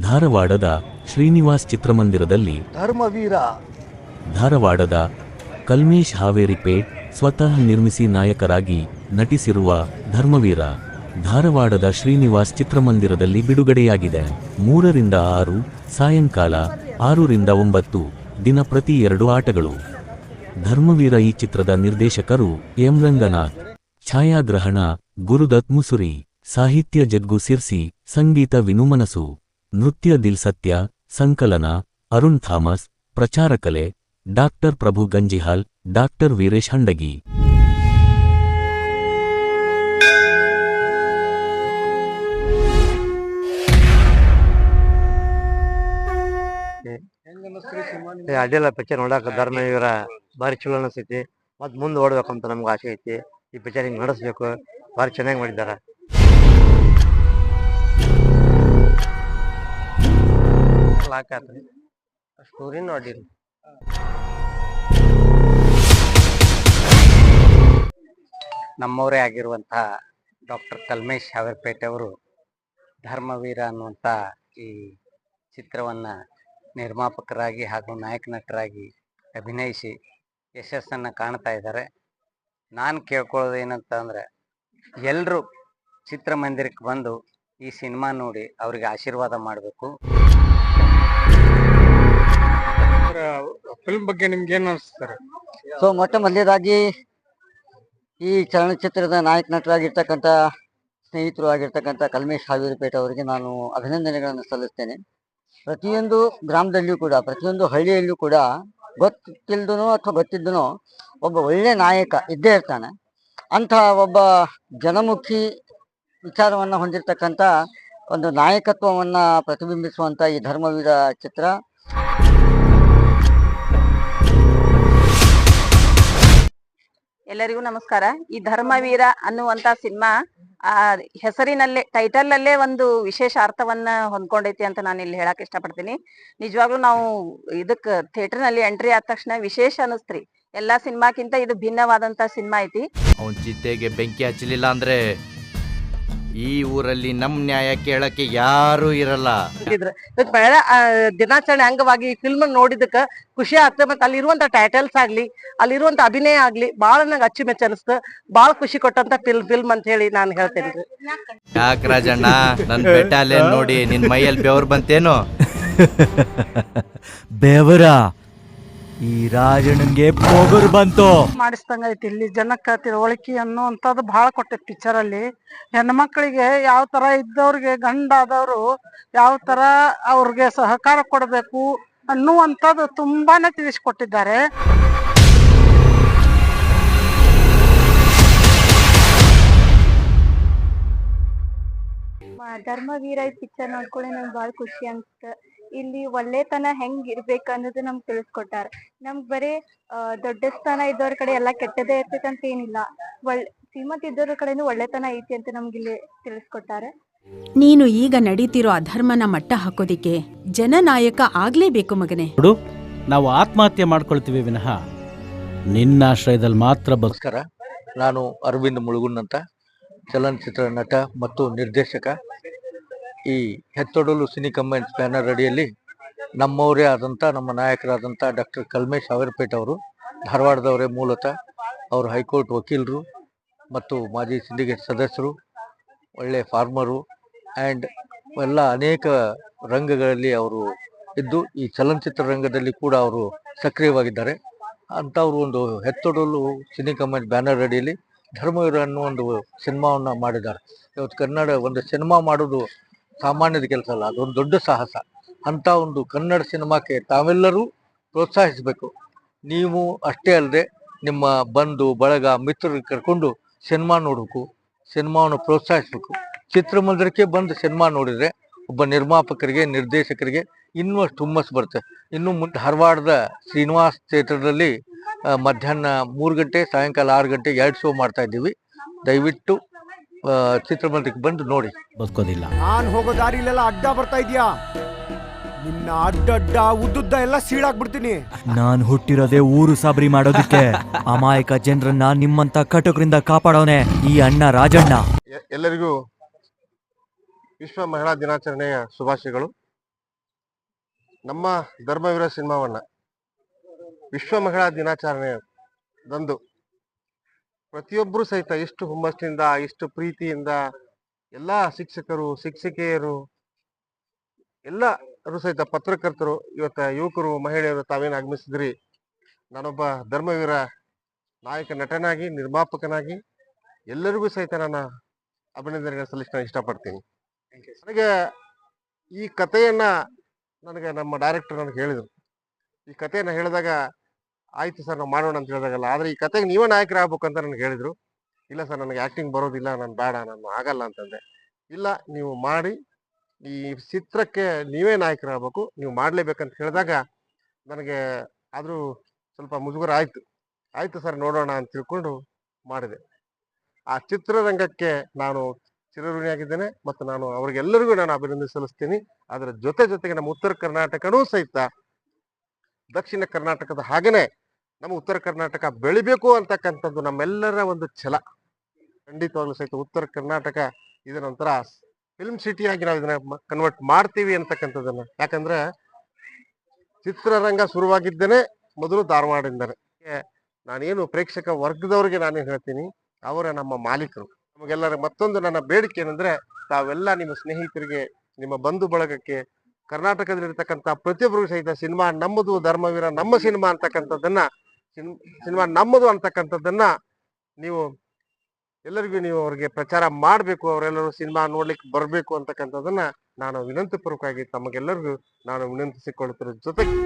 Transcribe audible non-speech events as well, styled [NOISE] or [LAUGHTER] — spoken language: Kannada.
ಧಾರವಾಡದ ಶ್ರೀನಿವಾಸ್ ಚಿತ್ರಮಂದಿರದಲ್ಲಿ ಧರ್ಮವೀರ. ಧಾರವಾಡದ ಕಲ್ಮೇಶ್ ಹಾವೇರಿಪೇಟ್ ಸ್ವತಃ ನಿರ್ಮಿಸಿ ನಾಯಕರಾಗಿ ನಟಿಸಿರುವ ಧರ್ಮವೀರ ಧಾರವಾಡದ ಶ್ರೀನಿವಾಸ್ ಚಿತ್ರಮಂದಿರದಲ್ಲಿ ಬಿಡುಗಡೆಯಾಗಿದೆ. ಮೂರರಿಂದ ಆರು ಸಾಯಂಕಾಲ ಆರರಿಂದ ಒಂಬತ್ತು ದಿನ ಪ್ರತಿ ಎರಡು ಆಟಗಳು. ಧರ್ಮವೀರ ಈ ಚಿತ್ರದ ನಿರ್ದೇಶಕರು ಎಂ ರಂಗನಾಥ್ ಛಾಯಾಗ್ರಹಣ ಗುರುದತ್ ಮುಸುರಿ ಸಾಹಿತ್ಯ ಜಗ್ಗು ಸಿರ್ಸಿ ಸಂಗೀತ ವಿನುಮನಸು. ನೃತ್ಯ ದಿಲ್ ಸತ್ಯ, ಸಂಕಲನ, ಅರುಣ್ ಥಾಮಸ್ ಪ್ರಚಾರಕಲೆ ಡಾಕ್ಟರ್ ಪ್ರಭು ಗಂಜಿಹಾಲ್, ಡಾಕ್ಟರ್ ವೀರೇಶ್ ಹಂಡಗಿ. ಅಡ್ಡಿಲ್ಲ ಪಿಕ್ಚರ್ ನೋಡಾಕ ಇವರ ಭಾರಿ ಚಲೋ ಅನಿಸ್ತೈತಿ ಮತ್ ಮುಂದೆ ಓಡ್ಬೇಕಂತ ನಮ್ಗೆ ಆಸೆ ಐತಿ. ಈ ಪಿಕ್ಚರ್ ಹಿಂಗ್ ನಡೆಸ್ಬೇಕು. ಭಾರಿ ಚೆನ್ನಾಗಿ ಮಾಡಿದಾರ ಆತ್ರಿ ಸ್ಟೋರಿ ನೋಡಿರಿ. ನಮ್ಮವರೇ ಆಗಿರುವಂತಹ ಡಾಕ್ಟರ್ ಕಲ್ಮೇಶ್ ಹಾವೇರ್ಪೇಟೆ ಅವರು ಧರ್ಮವೀರ ಅನ್ನುವಂಥ ಈ ಚಿತ್ರವನ್ನ ನಿರ್ಮಾಪಕರಾಗಿ ಹಾಗೂ ನಾಯಕ ನಟರಾಗಿ ಅಭಿನಯಿಸಿ ಯಶಸ್ಸನ್ನು ಕಾಣ್ತಾ ಇದ್ದಾರೆ. ನಾನು ಕೇಳ್ಕೊಳ್ಳೋದು ಏನಂತ ಅಂದರೆ ಎಲ್ಲರೂ ಚಿತ್ರಮಂದಿರಕ್ಕೆ ಬಂದು ಈ ಸಿನಿಮಾ ನೋಡಿ ಅವರಿಗೆ ಆಶೀರ್ವಾದ ಮಾಡಬೇಕು. ಫಿಲ್ಮ್ ಬಗ್ಗೆ ನಿಮ್ಗೆ ಏನ್ ಸೊ ಮೊಟ್ಟ ಮೊದಲೇದಾಗಿ ಈ ಚಲನಚಿತ್ರದ ನಾಯಕ ನಟರಾಗಿರ್ತಕ್ಕಂಥ ಸ್ನೇಹಿತರು ಆಗಿರ್ತಕ್ಕಂಥ ಕಲ್ಮೇಶ್ ಹಾವೇರಿಪೇಟ ಅವರಿಗೆ ನಾನು ಅಭಿನಂದನೆಗಳನ್ನು ಸಲ್ಲಿಸ್ತೇನೆ. ಪ್ರತಿಯೊಂದು ಗ್ರಾಮದಲ್ಲಿಯೂ ಕೂಡ, ಪ್ರತಿಯೊಂದು ಹಳ್ಳಿಯಲ್ಲೂ ಕೂಡ ಗೊತ್ತಿಲ್ದನೋ ಅಥವಾ ಗೊತ್ತಿದ್ದನೋ ಒಬ್ಬ ಒಳ್ಳೆ ನಾಯಕ ಇದ್ದೇ ಇರ್ತಾನೆ. ಅಂತಹ ಒಬ್ಬ ಜನಮುಖಿ ವಿಚಾರವನ್ನು ಹೊಂದಿರತಕ್ಕಂಥ ಒಂದು ನಾಯಕತ್ವವನ್ನು ಪ್ರತಿಬಿಂಬಿಸುವಂಥ ಈ ಧರ್ಮವೀರ ಚಿತ್ರ ಎಲ್ಲರಿಗೂ ನಮಸ್ಕಾರ. ಈ ಧರ್ಮವೀರ ಅನ್ನುವಂತ ಸಿನಿಮಾ, ಆ ಹೆಸರಿನಲ್ಲೇ ಟೈಟಲ್ ಅಲ್ಲೇ ಒಂದು ವಿಶೇಷ ಅರ್ಥವನ್ನ ಹೊಂದ್ಕೊಂಡೈತಿ ಅಂತ ನಾನು ಇಲ್ಲಿ ಹೇಳಕ್ ಇಷ್ಟಪಡ್ತೀನಿ. ನಿಜವಾಗ್ಲೂ ನಾವು ಇದಕ್ ಥಿಯೇಟರ್ನಲ್ಲಿ ಎಂಟ್ರಿ ಆದ ತಕ್ಷಣ ವಿಶೇಷ ಅನಿಸ್ತ್ರಿ. ಎಲ್ಲಾ ಸಿನಿಮಾಕ್ಕಿಂತ ಇದು ಭಿನ್ನವಾದಂತ ಸಿನಿಮಾ ಐತಿ. ಅವನ್ ಚಿತ್ತೆಗೆ ಬೆಂಕಿ ಹಚ್ಚಲಿಲ್ಲ ಅಂದ್ರೆ ಈ ಊರಲ್ಲಿ ನಮ್ ನ್ಯಾಯ ಕೇಳಕ್ಕೆ ಯಾರು ಇರಲ್ಲ. ಇವತ್ತು ಬಹಳ ಆ, ದಿನಾಚರಣೆ ಅಂಗವಾಗಿ ಈ ಫಿಲ್ಮ್ ನೋಡಿದಕ್ಕ ಖುಷಿ ಆಗ್ತದೆ. ಮತ್ತೆ ಅಲ್ಲಿರುವಂತ ಟೈಟಲ್ಸ್ ಆಗ್ಲಿ ಅಲ್ಲಿರುವಂತ ಅಭಿನಯ ಆಗ್ಲಿ ಬಹಳ ನಂಗೆ ಅಚ್ಚು ಅನಿಸ್ತು ಬಹಳ ಖುಷಿ ಕೊಟ್ಟಂತ ಫಿಲ್ಮ್ ಫಿಲ್ಮ್ ಅಂತ ಹೇಳಿ ನಾನು ಹೇಳ್ತೇನೆ. ಯಾಕ್ ರಾಜಣ್ಣ? ನನ್ ಬೆಟಾಲೆ ನೋಡಿ ನಿನ್ ಮೈಯಲ್ಲಿ ಬೆವರು ಬಂತೇನು? [LAUGHS] ಬೆವರ? ಈ ರಾಜಣ್ಣಗೆ ಪೋಗರ್ ಬಂತು. ಮಾಡಿಸ್ದಂಗ ಐತಿ ಇಲ್ಲಿ ಜನಕ್ಕ ತಿಳುವಳಿಕೆ ಅನ್ನುವಂಥದ್ದು ಬಹಳ ಕೊಟ್ಟೈತಿ ಪಿಕ್ಚರ್ ಅಲ್ಲಿ. ಹೆಣ್ಮಕ್ಳಿಗೆ ಯಾವ ತರ ಇದ್ದವ್ರಿಗೆ ಗಂಡ ಆದವರು ಯಾವ ತರ ಅವ್ರಿಗೆ ಸಹಕಾರ ಕೊಡಬೇಕು ಅನ್ನುವಂಥದ್ದು ತುಂಬಾನೇ ತಿಳಿಸ್ಕೊಟ್ಟಿದ್ದಾರೆ. ಧರ್ಮವೀರ ಈ ಪಿಕ್ಚರ್ ನೋಡ್ಕೊಳ್ಳಿ ನಂಗೆ ಬಹಳ ಖುಷಿ ಅನ್ಸ್ತ ಇಲ್ಲಿ ಒಳ್ಳೆತನ ಹೆಂಗ್ ಇರ್ಬೇಕು ಅನ್ನೋದು ನಮ್ಗ್ ತಿಳಿಸ್ಕೊಟ್ಟಾರ. ನಮ್ಗ್ ಬರೀ ಆ, ದೊಡ್ಡ ಸ್ಥಾನ ಇದ್ದವ್ರ ಕಡೆ ಎಲ್ಲಾ ಕೆಟ್ಟದೇ ಇರ್ತೈತೆ ಅಂತ ಏನಿಲ್ಲ. ಒಳ್ಳೆ ಶ್ರೀಮಂತ ಇದ್ದವ್ರ ಕಡೆನೂ ಒಳ್ಳೆತನ ಐತಿ ಅಂತ ನಮ್ಗೆ ಇಲ್ಲಿ ತಿಳಿಸ್ಕೊಟ್ಟಾರೆ. ನೀನು ಈಗ ನಡೀತಿರೋ ಅಧರ್ಮನ ಮಟ್ಟ ಹಾಕೋದಿಕ್ಕೆ ಜನನಾಯಕ ಆಗ್ಲೇಬೇಕು ಮಗನೇ. ನೋಡು ನಾವು ಆತ್ಮಹತ್ಯೆ ಮಾಡ್ಕೊಳ್ತೀವಿ ವಿನಃ. ನಿನ್ನ ಆಶ್ರಯದಲ್ಲಿ ಮಾತ್ರ ಬಸ್ಕರ ನಾನು ಅರವಿಂದ್ ಮುಳುಗುನ್ ಅಂತ ಚಲನಚಿತ್ರ ನಟ ಮತ್ತು ನಿರ್ದೇಶಕ. ಈ ಹೆತ್ತೊಡಲು ಸಿನಿ ಕಂಬೈನ್ಸ್ ಬ್ಯಾನರ್ ಅಡಿಯಲ್ಲಿ ನಮ್ಮವರೇ ಆದಂಥ ನಮ್ಮ ನಾಯಕರಾದಂಥ ಡಾಕ್ಟರ್ ಕಲ್ಮೇಶ್ ಅವರಪೇಟ್ ಅವರು, ಧಾರವಾಡದವರೇ ಮೂಲತಃ, ಅವರು ಹೈಕೋರ್ಟ್ ವಕೀಲರು ಮತ್ತು ಮಾಜಿ ಸಿಂಡಿಕೇಟ್ ಸದಸ್ಯರು ಒಳ್ಳೆಯ ಫಾರ್ಮರು ಆ್ಯಂಡ್ ಎಲ್ಲ ಅನೇಕ ರಂಗಗಳಲ್ಲಿ ಅವರು ಇದ್ದು, ಈ ಚಲನಚಿತ್ರ ರಂಗದಲ್ಲಿ ಕೂಡ ಅವರು ಸಕ್ರಿಯವಾಗಿದ್ದಾರೆ. ಅಂಥವ್ರು ಒಂದು ಹೆತ್ತೊಡಲು ಸಿನಿ ಕಮೆಂಟ್ ಬ್ಯಾನರ್ ಅಡಿಯಲ್ಲಿ ಧರ್ಮವೀರ ಅನ್ನೋ ಒಂದು ಸಿನಿಮಾವನ್ನು ಮಾಡಿದ್ದಾರೆ. ಇವತ್ತು ಕನ್ನಡ ಒಂದು ಸಿನಿಮಾ ಮಾಡೋದು ಸಾಮಾನ್ಯದ ಕೆಲಸ ಅಲ್ಲ, ಅದೊಂದು ದೊಡ್ಡ ಸಾಹಸ. ಅಂತ ಒಂದು ಕನ್ನಡ ಸಿನಿಮಾಕ್ಕೆ ತಾವೆಲ್ಲರೂ ಪ್ರೋತ್ಸಾಹಿಸಬೇಕು. ನೀವು ಅಷ್ಟೇ ಅಲ್ಲದೆ ನಿಮ್ಮ ಬಂಧು, ಬಳಗ ಮಿತ್ರರಿಗೆ ಕರ್ಕೊಂಡು ಸಿನಿಮಾ ನೋಡಬೇಕು ಸಿನಿಮಾವನ್ನು ಪ್ರೋತ್ಸಾಹಿಸಬೇಕು. ಚಿತ್ರಮಂದಿರಕ್ಕೆ ಬಂದು ಸಿನಿಮಾ ನೋಡಿದರೆ ಒಬ್ಬ ನಿರ್ಮಾಪಕರಿಗೆ, ನಿರ್ದೇಶಕರಿಗೆ ಇನ್ನೂ ಅಷ್ಟು ಹುಮ್ಮಸ್ ಬರುತ್ತೆ. ಇನ್ನು ಮುಂದೆ ಧಾರವಾಡದ ಶ್ರೀನಿವಾಸ್ ಕ್ಷೇತ್ರದಲ್ಲಿ ಮಧ್ಯಾಹ್ನ ಮೂರು ಗಂಟೆ, ಸಾಯಂಕಾಲ ಆರು ಗಂಟೆ ಎರಡು ಶೋ ಮಾಡ್ತಾಯಿದ್ದೀವಿ ದಯವಿಟ್ಟು ಚಿತ್ರಮಂದಿರಕ್ಕೆ ಬಂದು ನೋಡಿ. ಬದುಕೋದಿಲ್ಲ. ನಾನು ಹೋಗೋ ದಾರಿಲೆಲ್ಲ ಅಡ್ಡ ಬರ್ತಾ ಇದೀಯಾ? ನಿನ್ನ ಅಡ್ಡಡ್ಡ ಉದ್ದುದ್ದ ಎಲ್ಲ ಸೀಳಾಕ್ಬಿಡ್ತೀನಿ ನಾನ್ ಹುಟ್ಟಿರೋದೇ ಊರು ಸಾಬರಿ ಮಾಡೋದಕ್ಕೆ. ಅಮಾಯಕ ಜನರನ್ನ ನಿಮ್ಮಂತ ಕಟಕರಿಂದ ಕಾಪಾಡೋನೆ ಈ ಅಣ್ಣ ರಾಜಣ್ಣ. ಎಲ್ಲರಿಗೂ ವಿಶ್ವ ಮಹಿಳಾ ದಿನಾಚರಣೆಯ ಶುಭಾಶಯಗಳು. ನಮ್ಮ ಧರ್ಮವೀರ ಸಿನಿಮಾವನ್ನ ವಿಶ್ವ ಮಹಿಳಾ ದಿನಾಚರಣೆ ದಂದು ಪ್ರತಿಯೊಬ್ಬರು ಸಹಿತ ಎಷ್ಟು ಹುಮ್ಮಸ್ಸಿನಿಂದ ಎಷ್ಟು ಪ್ರೀತಿಯಿಂದ ಎಲ್ಲ ಶಿಕ್ಷಕರು ಶಿಕ್ಷಕಿಯರು ಎಲ್ಲರೂ ಸಹಿತ ಪತ್ರಕರ್ತರು ಇವತ್ತ ಯುವಕರು ಮಹಿಳೆಯರು ತಾವೇನು ಆಗಮಿಸಿದ್ರಿ? ನಾನೊಬ್ಬ ಧರ್ಮವೀರ ನಾಯಕ ನಟನಾಗಿ ನಿರ್ಮಾಪಕನಾಗಿ ಎಲ್ಲರಿಗೂ ಸಹಿತ ನಾನು ಅಭಿನಂದನೆಗಳ ಸಲ್ಲಿಸ್ತಾ ಇಷ್ಟಪಡ್ತೀನಿ ನನಗೆ ಈ ಕಥೆಯನ್ನು ನನಗೆ ನಮ್ಮ ಡೈರೆಕ್ಟರ್ ನನಗೆ ಹೇಳಿದರು. ಈ ಕಥೆಯನ್ನು ಹೇಳಿದಾಗ ಆಯ್ತು ಸರ್, ನಾವು ಮಾಡೋಣ ಅಂತ ಹೇಳಿದಾಗಲ್ಲ. ಆದ್ರೆ ಈ ಕತೆಗೆ ನೀವೇ ನಾಯಕರಾಗಬೇಕು ಅಂತ ನನಗೆ ಹೇಳಿದ್ರು. ಇಲ್ಲ ಸರ್, ನನಗೆ ಆಕ್ಟಿಂಗ್ ಬರೋದಿಲ್ಲ, ನಾನು ಬೇಡ, ನಾನು ಆಗಲ್ಲ ಅಂತಂದೆ. ಇಲ್ಲ, ನೀವು ಮಾಡಿ, ಈ ಚಿತ್ರಕ್ಕೆ ನೀವೇ ನಾಯಕರಾಗಬೇಕು, ನೀವು ಮಾಡಲೇಬೇಕಂತ ಹೇಳಿದಾಗ ನನಗೆ ಆದರೂ ಸ್ವಲ್ಪ ಮುಜುಗರ ಆಯಿತು. ಆಯ್ತು ಸರ್, ನೋಡೋಣ ಅಂತ ತಿಳ್ಕೊಂಡು ಮಾಡಿದೆ. ಆ ಚಿತ್ರರಂಗಕ್ಕೆ ನಾನು ಚಿರಋಣಿಯಾಗಿದ್ದೇನೆ ಮತ್ತು ನಾನು ಅವರಿಗೆಲ್ಲರಿಗೂ ನಾನು ಅಭಿನಂದನೆ ಸಲ್ಲಿಸ್ತೀನಿ. ಅದರ ಜೊತೆ ಜೊತೆಗೆ ನಮ್ಮ ಉತ್ತರ ಕರ್ನಾಟಕನೂ ಸಹಿತ ದಕ್ಷಿಣ ಕರ್ನಾಟಕದ ಹಾಗೇನೆ ನಮ್ಮ ಉತ್ತರ ಕರ್ನಾಟಕ ಬೆಳಿಬೇಕು ಅಂತಕ್ಕಂಥದ್ದು ನಮ್ಮೆಲ್ಲರ ಒಂದು ಛಲ. ಖಂಡಿತವಾಗ್ಲೂ ಸಹಿತ ಉತ್ತರ ಕರ್ನಾಟಕ ಇದನ್ನೊಂಥರ ಫಿಲ್ಮ್ ಸಿಟಿಯಾಗಿ ನಾವು ಇದನ್ನ ಕನ್ವರ್ಟ್ ಮಾಡ್ತೀವಿ ಅಂತಕ್ಕಂಥದ್ದನ್ನ. ಯಾಕಂದ್ರೆ ಚಿತ್ರರಂಗ ಶುರುವಾಗಿದ್ದೇನೆ ಮೊದಲು ಧಾರವಾಡದಿಂದನೇ. ಏ, ನಾನೇನು ಪ್ರೇಕ್ಷಕ ವರ್ಗದವರಿಗೆ ನಾನೇನು ಹೇಳ್ತೀನಿ ಅವರ ನಮ್ಮ ಮಾಲೀಕರು. ನಮಗೆಲ್ಲರ ಮತ್ತೊಂದು ನನ್ನ ಬೇಡಿಕೆ ಏನಂದ್ರೆ ತಾವೆಲ್ಲ ನಿಮ್ಮ ಸ್ನೇಹಿತರಿಗೆ ನಿಮ್ಮ ಬಂಧು ಬಳಗಕ್ಕೆ ಕರ್ನಾಟಕದಲ್ಲಿರ್ತಕ್ಕಂಥ ಪ್ರತಿಯೊಬ್ಬರಿಗೂ ಸಹಿತ ಸಿನಿಮಾ ನಮ್ಮದು ಧರ್ಮವೀರ ನಮ್ಮ ಸಿನಿಮಾ ಅಂತಕ್ಕಂಥದ್ದನ್ನ ಸಿನಿಮಾ ನಮ್ಮದು ಅಂತಕ್ಕಂಥದ್ದನ್ನ ನೀವು ಎಲ್ಲರಿಗೂ ನೀವು ಅವ್ರಿಗೆ ಪ್ರಚಾರ ಮಾಡಬೇಕು, ಅವರೆಲ್ಲರೂ ಸಿನಿಮಾ ನೋಡ್ಲಿಕ್ಕೆ ಬರಬೇಕು ಅಂತಕ್ಕಂಥದ್ದನ್ನ ನಾನು ವಿನಂತಿ ಪೂರ್ವಕವಾಗಿ ತಮಗೆಲ್ಲರಿಗೂ ನಾನು ವಿನಂತಿಸಿಕೊಳ್ಳುತ್ತಿರೋ ಜೊತೆಗೆ.